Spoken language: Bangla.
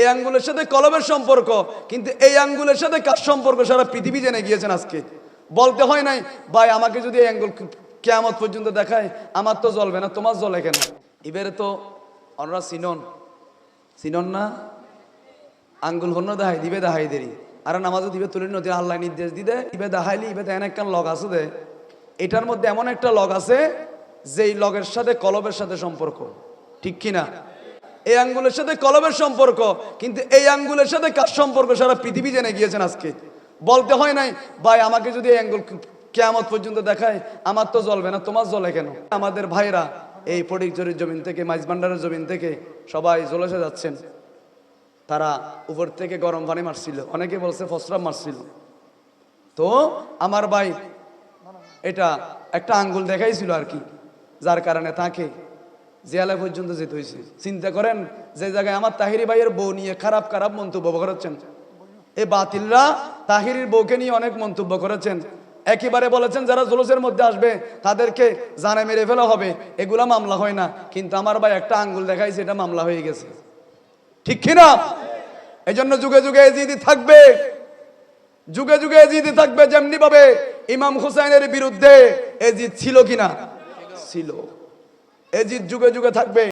এই আঙ্গুলের সাথে কলমের সম্পর্ক, কিন্তু এই আঙ্গুলের সাথে কার সম্পর্ক সারা পৃথিবী জেনে গিয়েছেন আজকে? বলতে হয় নাই, ভাই, আমাকে যদি এই আঙ্গুল কেয়ামত পর্যন্ত দেখায়, আমার তো জ্বলবে না, তোমার জ্বলে কেন? এবারে তো অনরা সিনন সিনন না? আঙ্গুল হন্য দেখাই, দিবে দেখাই দেরি। আর নামাজও দিবে, তুলে নদী আল্লাহ নির্দেশ দিদে ইবে দেখাইলি, ইবে দেন একটা লগ আছে দে। এটার মধ্যে এমন একটা লগ আছে, যেই লগের সাথে কলবের সাথে সম্পর্ক। ঠিক কি না এই আঙ্গুলের সাথে কলবের সম্পর্ক, কিন্তু এই আঙ্গুলের সাথে কার সম্পর্ক সারা পৃথিবী জেনে গিয়েছেন আজকে? বলতে হয় নাই, ভাই, আমাকে যদি এই আঙ্গুল কেয়ামত পর্যন্ত দেখায়, আমার তো জ্বলবে না, তোমার জ্বলে কেন? আমাদের ভাইরা এই ফটিকজরির জমিন থেকে মাইজবান্ডারের জমিন থেকে সবাই জ্বলেসে যাচ্ছেন। তারা উপর থেকে গরম পানি মারছিল। অনেকে বলছে ফসরাম মারছিল। তো আমার ভাই এটা একটা আঙ্গুল দেখাইছিল আর কি, যার কারণে তাকে জেলা পর্যন্ত যেতে হয়েছে। চিন্তা করেন, যে জায়গায় আমার তাহিরি ভাইয়ের বউ নিয়ে খারাপ খারাপ মন্তব্য করেছেন। এ বাতিলরা তাহিরির বউকে নিয়ে অনেক মন্তব্য করেছেন। একেবারে বলেছেন, যারা জুলুসের মধ্যে আসবে, তাদেরকে জানে মেরে ফেলা হবে। এগুলা মামলা হয় না। কিন্তু আমার ভাই একটা আঙ্গুল দেখাইছে, এটা মামলা হয়ে গেছে। ঠিক কিনা? এই জন্য যুগে যুগে এজিদি থাকবে। যুগে যুগে এজিদি থাকবে যেমনি ভাবে ইমাম হুসাইনের বিরুদ্ধে এজিদ ছিল কিনা? ছিল। এজিদ যুগে যুগে থাকবে।